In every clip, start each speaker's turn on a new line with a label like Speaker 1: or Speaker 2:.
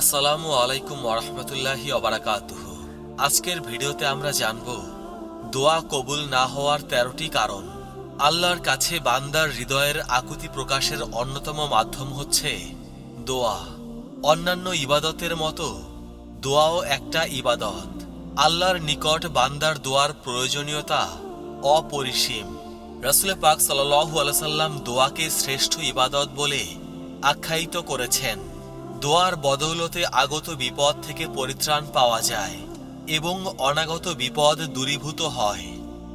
Speaker 1: আসসালামু আলাইকুম ওরহমতুল্লাহি অবরাকাতুহ আজকের ভিডিওতে আমরা জানব, দোয়া কবুল না হওয়ার তেরোটি কারণ। আল্লাহর কাছে বান্দার হৃদয়ের আকুতি প্রকাশের অন্যতম মাধ্যম হচ্ছে দোয়া। অন্যান্য ইবাদতের মতো, দোয়াও একটা ইবাদত। আল্লাহর নিকট বান্দার দোয়ার প্রয়োজনীয়তা অপরিসীম। রসুল পাক সাল্লাহু আলসাল্লাম দোয়াকে শ্রেষ্ঠ ইবাদত বলে আখ্যায়িত করেছেন। দোয়ার বদৌলতে আগত বিপদ থেকে পরিত্রাণ পাওয়া যায় এবং অনাগত বিপদ দূরীভূত হয়।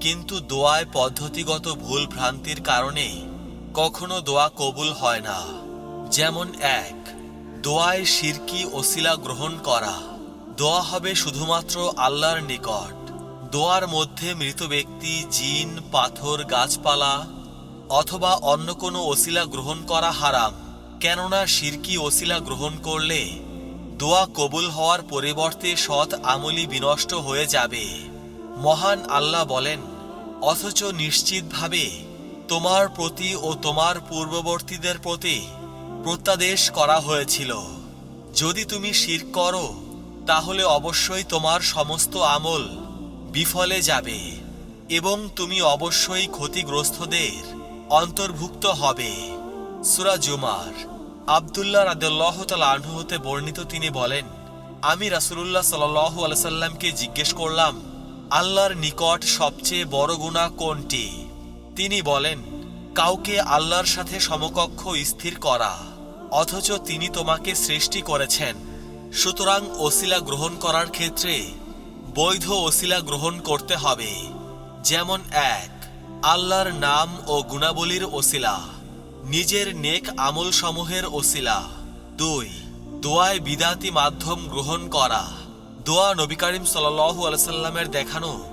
Speaker 1: কিন্তু দোয়ায় পদ্ধতিগত ভুল ভ্রান্তির কারণে কখনো দোয়া কবুল হয় না। যেমন এক, দোয়ায় শিরকি ওসিলা গ্রহণ করা। দোয়া হবে শুধুমাত্র আল্লাহর নিকট। দোয়ার মধ্যে মৃত ব্যক্তি, জিন, পাথর, গাছপালা অথবা অন্য কোনো ওসিলা গ্রহণ করা হারাম। কেননা শিরকি ওসিলা গ্রহণ করলে দোয়া কবুল হওয়ার পরিবর্তে সৎ আমলি বিনষ্ট হয়ে যাবে। মহান আল্লাহ বলেন, অথচ নিশ্চিতভাবে তোমার প্রতি ও তোমার পূর্ববর্তীদের প্রতি প্রত্যাদেশ করা হয়েছিল। যদি তুমি শির করো, তাহলে অবশ্যই তোমার সমস্ত আমল বিফলে যাবে এবং তুমি অবশ্যই ক্ষতিগ্রস্তদের অন্তর্ভুক্ত হবে। সুরা জুমার। আবদুল্লাহ রাদুল্লাহ আনহু হতে বর্ণিত তিনি বলেন, আমি রাসুলুল্লাহ সাল্লাহ আলসাল্লামকে জিজ্ঞেস করলাম, আল্লাহর নিকট সবচেয়ে বড় গুণা কোনটি? তিনি বলেন, কাউকে আল্লাহর সাথে সমকক্ষ স্থির করা, অথচ তিনি তোমাকে সৃষ্টি করেছেন। সুতরাং ওসিলা গ্রহণ করার ক্ষেত্রে বৈধ ওসিলা গ্রহণ করতে হবে। যেমন এক, আল্লাহর নাম ও গুণাবলীর ওসিলা। নিজের নেক আমল সমূহের ওসিলা। দুই, দোয়ায় বিদাতি মাধ্যম গ্রহণ করা। দোয়া নবী করিম সাল্লাহ দেখানো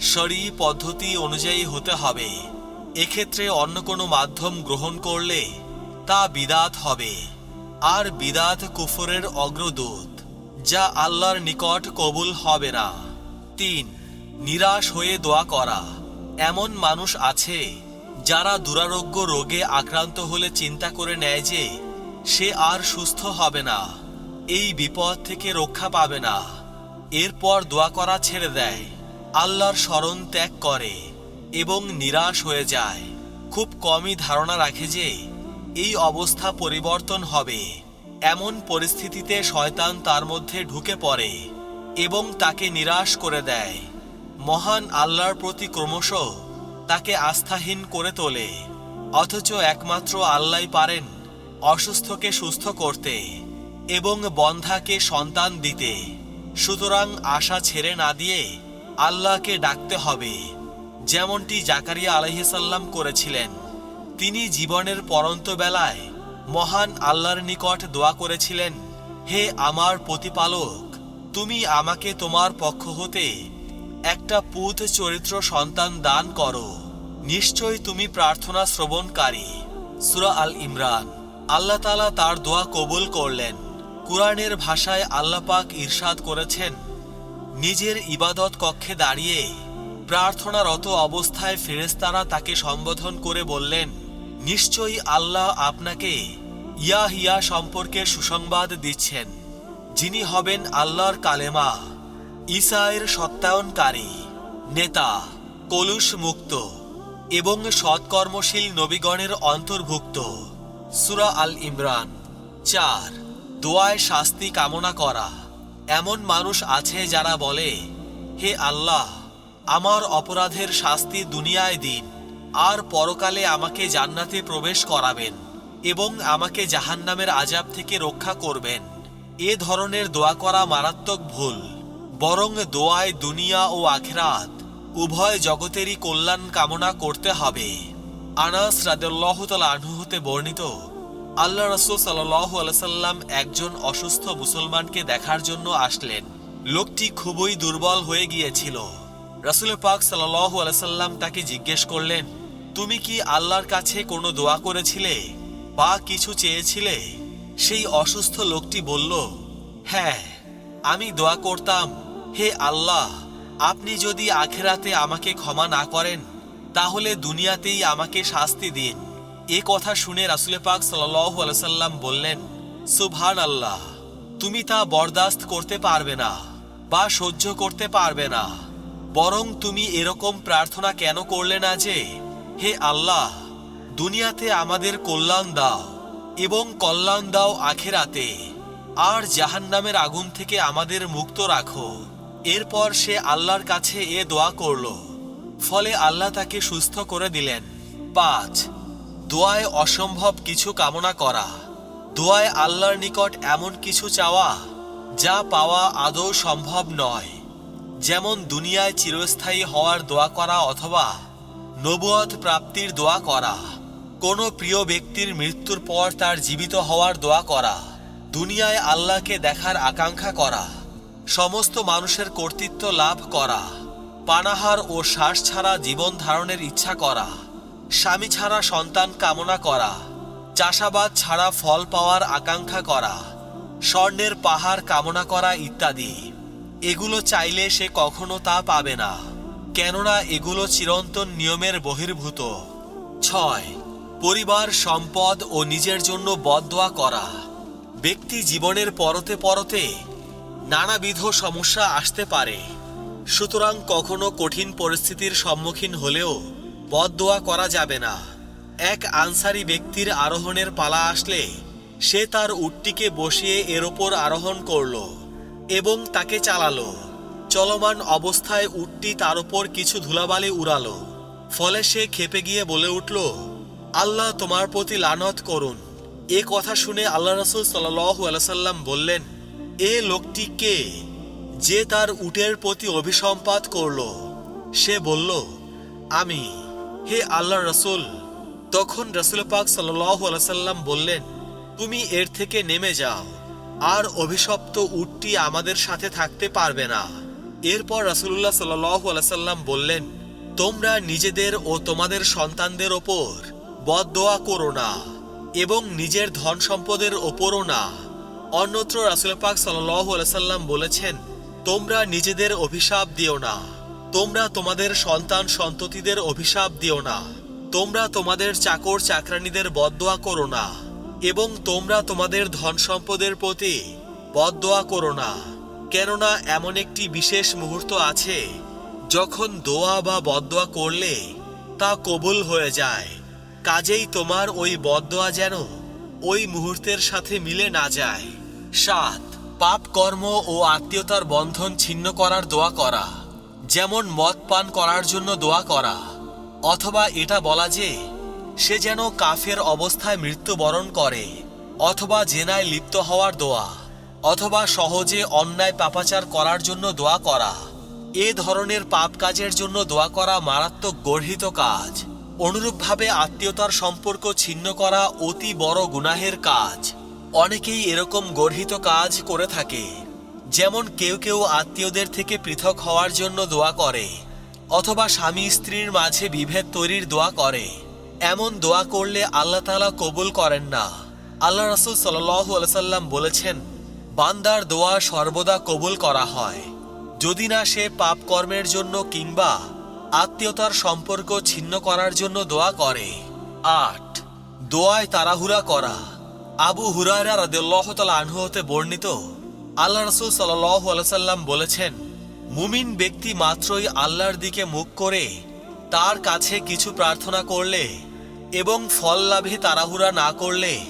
Speaker 1: শরী পদ্ধতি অনুযায়ী হতে হবে। এক্ষেত্রে অন্য কোনো মাধ্যম গ্রহণ করলে তা বিদাত হবে। আর বিদাত কুফরের অগ্রদূত, যা আল্লাহর নিকট কবুল হবে না। তিন, নিরাশ হয়ে দোয়া করা। এমন মানুষ আছে যারা দুরারোগ্য রোগে আক্রান্ত হলে চিন্তা করে নেয় যে সে আর সুস্থ হবে না, এই বিপদ থেকে রক্ষা পাবে না। এরপর দোয়া করা ছেড়ে দেয়, আল্লাহর স্মরণ ত্যাগ করে এবং নিরাশ হয়ে যায়। খুব কমই ধারণা রাখে যে এই অবস্থা পরিবর্তন হবে। এমন পরিস্থিতিতে শয়তান তার মধ্যে ঢুকে পড়ে এবং তাকে নিরাশ করে দেয়। মহান আল্লাহর প্রতি ক্রমশ তাকে আস্থাহীন করে তোলে, অথচ একমাত্র আল্লাহ পারেন অসুস্থকে সুস্থ করতে এবং বন্ধাকে সন্তান দিতে। সুতরাং আশা ছেড়ে না দিয়ে আল্লাহকে ডাকতে হবে, যেমনটি জাকারিয়া আলহিসাল্লাম করেছিলেন। তিনি জীবনের পরন্ত বেলায় মহান আল্লাহর নিকট দোয়া করেছিলেন, হে আমার প্রতিপালক, তুমি আমাকে তোমার পক্ষ হতে একটা পুত চরিত্র সন্তান দান করো। নিশ্চয় তুমি প্রার্থনা শ্রবণকারী। সুরা আল ইমরান। আল্লাহ তালা তার দোয়া কবুল করলেন। কুরআনের ভাষায় আল্লাহ পাক ইরশাদ করেছেন, নিজের ইবাদত কক্ষে দাঁড়িয়ে প্রার্থনারত অবস্থায় ফেরেস্তারা তাকে সম্বোধন করে বললেন, নিশ্চয়ই আল্লাহ আপনাকে ইয়া হিয়া সম্পর্কে সুসংবাদ দিচ্ছেন, যিনি হবেন আল্লাহর কালেমা ইসায়ের সত্যায়নকারী, নেতা কলুষ মুক্ত এবং সৎকর্মশীল নবীগণের অন্তর্ভুক্ত। সুরা আল ইমরান, চার, দোয়ায় শাস্তি কামনা করা। এমন মানুষ আছে যারা বলে, হে আল্লাহ, আমার অপরাধের শাস্তি দুনিয়ায় দিন। আর পরকালে আমাকে জান্নাতে প্রবেশ করাবেন এবং আমাকে জাহান্নামের আজাব থেকে রক্ষা করবেন। এ ধরনের দোয়া করা মারাত্মক ভুল। বরং দোয়ায় দুনিয়া ও আখেরাত উভয় জগতেরই কল্যাণ কামনা করতে হবে। আনাস রাদেল্লাহ আনহু হতে বর্ণিত, আল্লাহ রসুল সাল্লাহ আলসাল্লাম একজন অসুস্থ মুসলমানকে দেখার জন্য আসলেন। লোকটি খুবই দুর্বল হয়ে গিয়েছিল। রসুল পাক সাল্লাহ আলসাল্লাম তাকে জিজ্ঞেস করলেন, তুমি কি আল্লাহর কাছে কোনো দোয়া করেছিলে বা কিছু চেয়েছিলে? সেই অসুস্থ লোকটি বলল হ্যাঁ আমি দোয়া করতাম, হে আল্লাহ আপনি যদি আখেরাতে আমাকে ক্ষমা না করেন, তাহলে দুনিয়াতেই আমাকে শাস্তি দিন। এ কথা শুনে রাসুলে পাক সাল্লাহ বললেন সুভান আল্লাহ তুমি তা বরদাস্ত করতে পারবে না বা সহ্য করতে পারবে না। বরং তুমি এরকম প্রার্থনা কেন করলে না যে, হে আল্লাহ, দুনিয়াতে আমাদের কল্যাণ দাও এবং কল্যাণ দাও আখেরাতে। আর জাহান্নামের আগুন থেকে আমাদের মুক্ত রাখো। এরপর সে আল্লাহর কাছে এ দোয়া করল। ফলে আল্লাহ তাকে সুস্থ করে দিলেন। পাঁচ, দোয়ায় অসম্ভব কিছু কামনা করা। দোয়ায় আল্লাহর নিকট এমন কিছু চাওয়া, যা পাওয়া আদৌ সম্ভব নয়। যেমন দুনিয়ায় চিরস্থায়ী হওয়ার দোয়া করা অথবা নবুয়ত প্রাপ্তির দোয়া করা। কোনো প্রিয় ব্যক্তির মৃত্যুর পর তার জীবিত হওয়ার দোয়া করা। দুনিয়ায় আল্লাহকে দেখার আকাঙ্ক্ষা করা। সমস্ত মানুষের কর্তৃত্ব লাভ করা, পানাহার ও শ্বাস ছাড়া জীবন ধারণের ইচ্ছা করা, স্বামী ছাড়া সন্তান কামনা করা, চাষাবাদ ছাড়া ফল পাওয়ার আকাঙ্ক্ষা করা, স্বর্ণের পাহাড় কামনা করা ইত্যাদি। এগুলো চাইলে সে কখনো তা পাবে না। কেননা এগুলো চিরন্তন নিয়মের বহির্ভূত। ছয়, পরিবার, সম্পদ ও নিজের জন্য বদদোয়া করা। ব্যক্তি জীবনের পরতে পরতে নানাবিধ সমস্যা আসতে পারে। সুতরাং কখনো কঠিন পরিস্থিতির সম্মুখীন হলেও বদদোয়া করা যাবে না। এক আনসারি ব্যক্তির আরোহণের পালা আসলে সে তার উটটিকে বসিয়ে এর ওপর আরোহণ করল এবং তাকে চালালো। চলমান অবস্থায় উটটি তার ওপর কিছু ধুলাবালি উড়ালো। ফলে সে খেপে গিয়ে বলে উঠল, আল্লাহ তোমার প্রতি লানত করুন। এ কথা শুনে আল্লাহ রসুল সাল্লু আলসাল্লাম বললেন এ লোকটি কে যে তার উটের প্রতি অভিসম্পাত করল? সে বলল, আমি, হে আল্লাহ রসুল। তখন রসুল পাক আলসাল্লাম বললেন, তুমি এর থেকে নেমে যাও, আর অভিশপ্ত উটটি আমাদের সাথে থাকতে পারবে না। এরপর রাসুল্লাহ সাল্লাহ আলাইসাল্লাম বললেন, তোমরা নিজেদের ও তোমাদের সন্তানদের ওপর বদদোয়া করো না, এবং নিজের ধন সম্পদের ওপরও না। অন্যত্র রাসুল পাক আলাইসাল্লাম বলেছেন, তোমরা নিজেদের অভিশাপ দিও না। তোমরা তোমাদের সন্তান সন্ততিদের অভিশাপ দিও না। তোমরা তোমাদের চাকর চাকরানীদের বদদোয়া করো না এবং তোমরা তোমাদের ধন সম্পদের প্রতি বদদোয়া করো না। কেননা এমন একটি বিশেষ মুহূর্ত আছে, যখন দোয়া বা বদদোয়া করলে তা কবুল হয়ে যায়। কাজেই তোমার ওই বদদোয়া যেন ওই মুহূর্তের সাথে মিলে না যায়। সাত, পাপ কর্ম ও আত্মীয়তার বন্ধন ছিন্ন করার দোয়া করা, যেমন মদ পান করার জন্য দোয়া করা, অথবা এটা বলা যে, সে যেন কাফের অবস্থায় মৃত্যুবরণ করে, অথবা জেনায় লিপ্ত হওয়ার দোয়া, অথবা সহজে অন্যায় পাপাচার করার জন্য দোয়া করা, এ ধরনের পাপ কাজের জন্য দোয়া করা মারাত্মক গর্হিত কাজ, অনুরূপভাবে আত্মীয়তার সম্পর্ক ছিন্ন করা অতি বড় গুনাহের কাজ। অনেকেই এরকম গর্হিত কাজ করে থাকে, যেমন কেউ কেউ আত্মীয়দের থেকে পৃথক হওয়ার জন্য দোয়া করে, অথবা স্বামী স্ত্রীর মাঝে বিভেদ তৈরির দোয়া করে। এমন দোয়া করলে আল্লাহ তালা কবুল করেন না। আল্লাহ রসুল সাল্লাম বলেছেন, বান্দার দোয়া সর্বদা কবুল করা হয়। যদি না সে পাপ কর্মের জন্য কিংবা আত্মীয়তার সম্পর্ক ছিন্ন করার জন্য দোয়া করে। আট, দোয়ায় তাড়াহুড়া করা। আবু হুরায়রা রাদিয়াল্লাহু তাআলা আনহু হতে বর্ণিত, আল্লাহ রাসূল সাল্লাল্লাহু আলাইহি সাল্লাম বলেছেন, মুমিন ব্যক্তি মাত্রই আল্লাহর দিকে মুখ করে তার কাছে কিছু প্রার্থনা করলে এবং ফল লাভে তাড়াহুড়া না করলে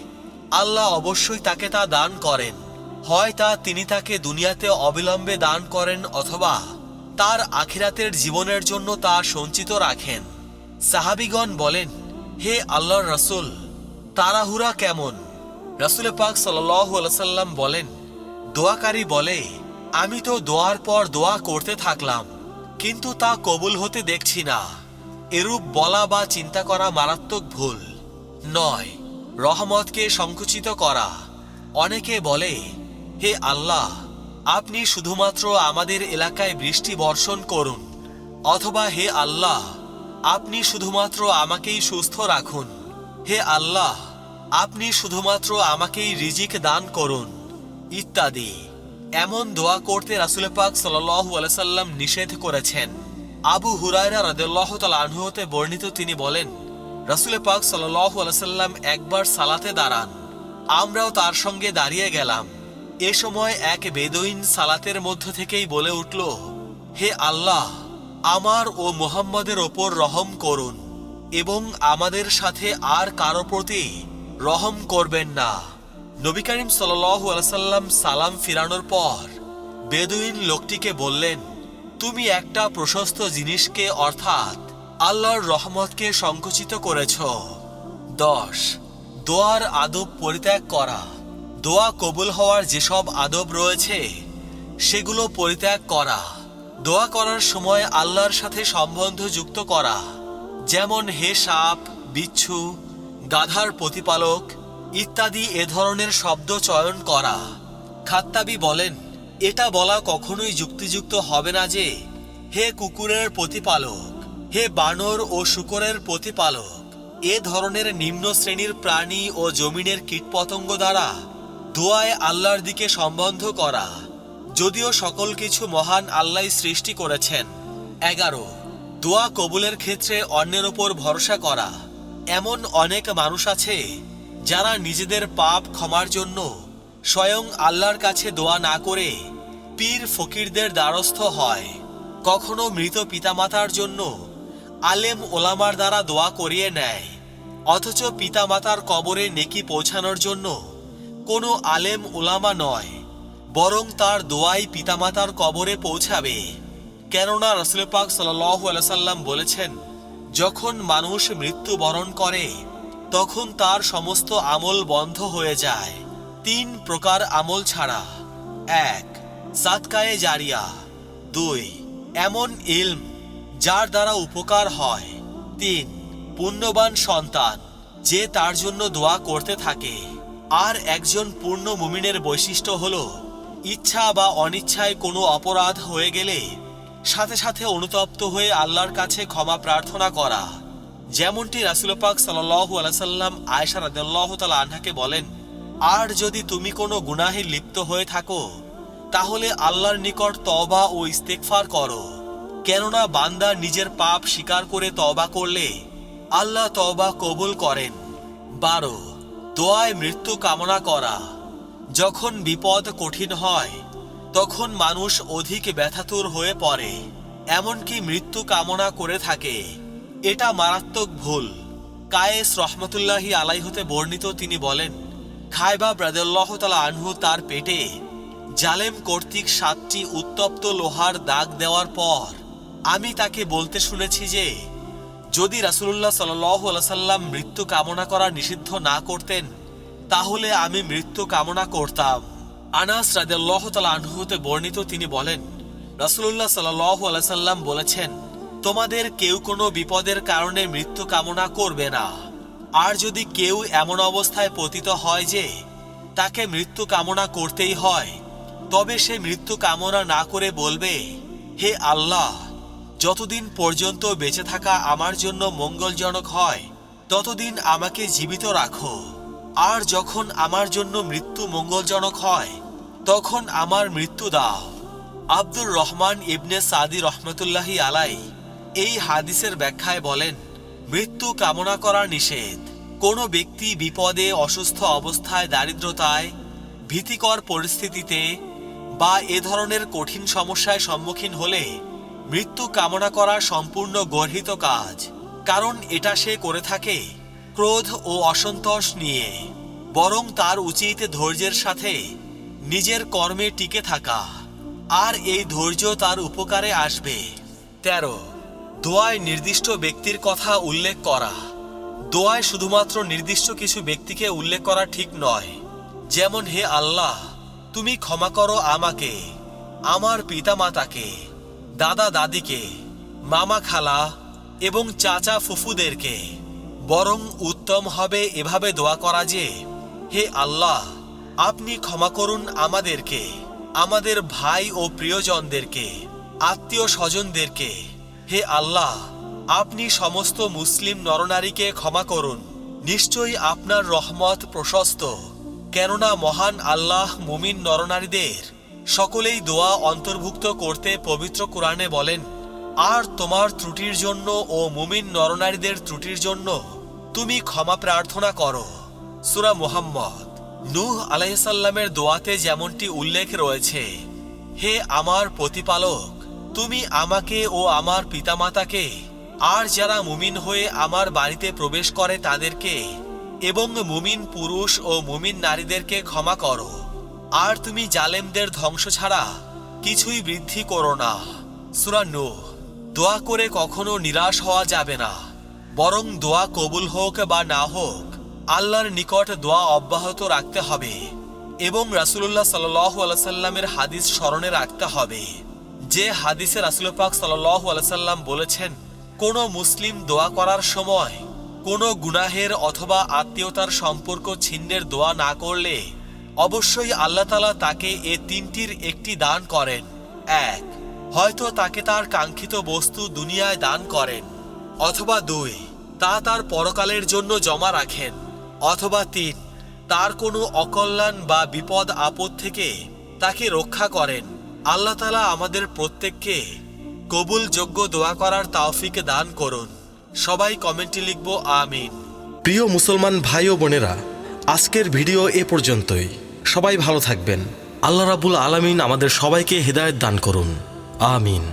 Speaker 1: আল্লাহ অবশ্যই তাকে তা দান করেন। হয় তা তিনি তাকে দুনিয়াতে অবিলম্বে দান করেন অথবা তার আখিরাতের জীবনের জন্য তা সঞ্চিত রাখেন। সাহাবিগণ বলেন, হে আল্লাহর রসুল, তাড়াহুড়া কেমন? রসুল পাক সাল্লাম বলেন, দোয়াকারী বলে, আমি তো দোয়ার পর দোয়া করতে থাকলাম, কিন্তু তা কবুল হতে দেখছি না। এরূপ বলা বা চিন্তা করা মারাত্মক ভুল। নয়, রহমতকে সংকুচিত করা। অনেকে বলে, হে আল্লাহ, আপনি শুধুমাত্র আমাদের এলাকায় বৃষ্টি বর্ষণ করুন, অথবা হে আল্লাহ, আপনি শুধুমাত্র আমাকেই সুস্থ রাখুন। হে আল্লাহ আপনি শুধুমাত্র আমাকেই রিজিক দান করুন, ইত্যাদি। এমন দোয়া করতে রাসুল পাক সাল্লাহু আলাইসাল্লাম নিষেধ করেছেন। আবু হুরায়রা রাদিয়াল্লাহু তাআলা আনহু হতে বর্ণিত তিনি বলেন, রাসুল পাক সাল্লাহু আলাইসাল্লাম একবার সালাতে দাঁড়ান। আমরাও তার সঙ্গে দাঁড়িয়ে গেলাম। এ সময় এক বেদুইন সালাতের মধ্য থেকেই বলে উঠল, হে আল্লাহ, আমার ও মোহাম্মদের ওপর রহম করুন এবং আমাদের সাথে আর কারও প্রতি রহম করবেন না। নবী করিম সাল্লাম সালাম ফিরানোর পর বেদুইন লোকটিকে বললেন, তুমি একটা প্রশস্ত জিনিসকে অর্থাৎ আল্লাহর রহমতকে সংকুচিত করেছ। দশ, দোয়ার আদব পরিত্যাগ করা। দোয়া কবুল হওয়ার যেসব আদব রয়েছে, সেগুলো পরিত্যাগ করা। দোয়া করার সময় আল্লাহর সাথে সম্বন্ধ যুক্ত করা। যেমন হে সাপ, বিচ্ছু গাধার প্রতিপালক ইত্যাদি এ ধরনের শব্দ চয়ন করা। খাত্তাবি বলেন, এটা বলা কখনোই যুক্তিযুক্ত হবে না যে, হে কুকুরের প্রতিপালক, হে বানর ও শুকরের প্রতিপালক, এ ধরনের নিম্ন শ্রেণির প্রাণী ও জমিনের কীটপতঙ্গ দ্বারা দোয়ায় আল্লাহর দিকে সম্বন্ধ করা। যদিও সকল কিছু মহান আল্লাহ সৃষ্টি করেছেন। এগারো, দোয়া কবুলের ক্ষেত্রে অন্যের ওপর ভরসা করা। এমন অনেক মানুষ আছে যারা নিজেদের পাপ ক্ষমার জন্য স্বয়ং আল্লাহর কাছে দোয়া না করে পীর ফকিরদের দ্বারস্থ হয়। কখনো মৃত পিতামাতার জন্য আলেম ওলামার দ্বারা দোয়া করিয়ে নেয়, অথচ পিতামাতার কবরে নেকি পৌঁছানোর জন্য কোনো আলেম ওলামা নয়, বরং তার দোয়াই পিতামাতার কবরে পৌঁছাবে। কেননা রসুল পাক সাল্লাম বলেছেন যখন মানুষ মৃত্যুবরণ করে, তখন তার সমস্ত আমল বন্ধ হয়ে যায়। তিন প্রকার আমল ছাড়া। এক সাতকায়ে জারিয়া। দুই, এমন ইলম যার দ্বারা উপকার হয়। তিন, পুণ্যবান সন্তান যে তার জন্য দোয়া করতে থাকে। আর একজন পূর্ণ মুমিনের বৈশিষ্ট্য হল, ইচ্ছা বা অনিচ্ছায় কোনো অপরাধ হয়ে গেলে সাথে সাথে অনুতপ্ত হয়ে আল্লাহর কাছে ক্ষমা প্রার্থনা করা। যেমনটি রাসুল পাক সাল্লাহু আলাইসাল্লাম আয়সা রাদিয়াল্লাহ তালা আনহাকে বলেন, আর যদি তুমি কোনো গুনাহে লিপ্ত হয়ে থাকো, তাহলে আল্লাহর নিকট তবা ও ইস্তেকফার করো। কেননা বান্দা নিজের পাপ স্বীকার করে তবা করলে আল্লাহ তবা কবুল করেন। বারো, দোয়ায় মৃত্যু কামনা করা। যখন বিপদ কঠিন হয় তখন মানুষ অধিক ব্যথাতুর হয়ে পড়ে, এমনকি মৃত্যু কামনা করে থাকে। এটা মারাত্মক ভুল। কায়েস রহমতুল্লাহি আলাই হতে বর্ণিত তিনি বলেন, খায়বা ব্রাদাল্লাহ তালা আনহু তার পেটে জালেম কর্তৃক সাতটি উত্তপ্ত লোহার দাগ দেওয়ার পর আমি তাকে বলতে শুনেছি যে, যদি রাসুল্লাহ সাল্লাম মৃত্যু কামনা করা নিষিদ্ধ না করতেন, তাহলে আমি মৃত্যু কামনা করতাম। আনাস রাদেল্লাহ তালা আনহুতে বর্ণিত তিনি বলেন রাসুল্লাহ সাল্লাহ সাল্লাম বলেছেন, তোমাদের কেউ কোনো বিপদের কারণে মৃত্যু কামনা করবে না। আর যদি কেউ এমন অবস্থায় পতিত হয় যে, তাকে মৃত্যু কামনা করতেই হয়, তবে সে মৃত্যু কামনা না করে বলবে, হে আল্লাহ, যতদিন পর্যন্ত বেঁচে থাকা আমার জন্য মঙ্গলজনক হয়, ততদিন আমাকে জীবিত রাখো। আর যখন আমার জন্য মৃত্যু মঙ্গলজনক হয় তখন আমার মৃত্যু দাও। আব্দুর রহমান ইবনে সাদি রহমতুল্লাহি আলাই এই হাদিসের ব্যাখ্যায় বলেন, মৃত্যু কামনা করা নিষেধ। কোনো ব্যক্তি বিপদে, অসুস্থ অবস্থায়, দারিদ্রতায়, ভীতিকর পরিস্থিতিতে বা এ ধরনের কঠিন সমস্যায় সম্মুখীন হলে মৃত্যু কামনা করা সম্পূর্ণ গর্হিত কাজ, কারণ এটা সে করে থাকে ক্রোধ ও অসন্তোষ নিয়ে। বরং তার উচিত ধৈর্যের সাথে নিজের কর্মে টিকে থাকা। আর এই ধৈর্য তার উপকারে আসবে। তেরো। দোয়ায় নির্দিষ্ট ব্যক্তির কথা উল্লেখ করা। দোয়ায় শুধুমাত্র নির্দিষ্ট কিছু ব্যক্তিকে উল্লেখ করা ঠিক নয়। যেমন, হে আল্লাহ, তুমি ক্ষমা করো আমাকে, আমার পিতামাতাকে, দাদা দাদিকে, মামা খালা এবং চাচা ফুফুদেরকে। বরং উত্তম হবে এভাবে দোয়া করা যে, হে আল্লাহ আপনি ক্ষমা করুন আমাদেরকে, আমাদের ভাই ও প্রিয়জনদেরকে, আত্মীয় স্বজনদেরকে। হে আল্লাহ, আপনি সমস্ত মুসলিম নরনারীকে ক্ষমা করুন। নিশ্চয়ই আপনার রহমত প্রশস্ত। কেননা মহান আল্লাহ মুমিন নরনারীদের সকলেই দোয়া অন্তর্ভুক্ত করতে পবিত্র কোরআনে বলেন, আর তোমার ত্রুটির জন্য ও মুমিন নরনারীদের ত্রুটির জন্য তুমি ক্ষমা প্রার্থনা করো। সুরা মুহাম্মদ। নূহ আলাইসাল্লামের দোয়াতে যেমনটি উল্লেখ রয়েছে, হে আমার প্রতিপালক, তুমি আমাকে ও আমার পিতামাতাকে, আর যারা মুমিন হয়ে আমার বাড়িতে প্রবেশ করে তাদেরকে, এবং মুমিন পুরুষ ও মুমিন নারীদেরকে ক্ষমা করো। আর তুমি জালেমদের ধ্বংস ছাড়া কিছুই বৃদ্ধি করো না। সুরা নূহ, দোয়া করে কখনো নিরাশ হওয়া যাবে না, বরং দোয়া কবুল হোক বা না হোক আল্লাহর নিকট দোয়া অব্যাহত রাখতে হবে এবং রাসুল্লাহ সাল্লাহ আলাইসাল্লামের হাদিস স্মরণে রাখতে হবে। যে হাদিসে রাসুল পাক সাল্লাহ আলাইসাল্লাম বলেছেন, কোনো মুসলিম দোয়া করার সময় কোনো গুনাহের অথবা আত্মীয়তার সম্পর্ক ছিন্নের দোয়া না করলে অবশ্যই আল্লাহ তালা তাকে এ তিনটির একটি দান করেন। এক, হয়তো তাকে তার কাঙ্ক্ষিত বস্তু দুনিয়ায় দান করেন, অথবা দুই, তা তার পরকালের জন্য জমা রাখেন। অথবা তিন, তার কোনো অকল্যাণ বা বিপদ আপদ থেকে তাকে রক্ষা করেন। আল্লাহ তালা আমাদের প্রত্যেককে কবুলযোগ্য দোয়া করার তাওফিক দান করুন। সবাই কমেন্টে লিখব, আমিন।
Speaker 2: প্রিয় মুসলমান ভাই ও বোনেরা, আজকের ভিডিও এ পর্যন্তই। সবাই ভালো থাকবেন। আল্লাহ রাবুল আলামিন আমাদের সবাইকে হৃদায়ত দান করুন। আমিন।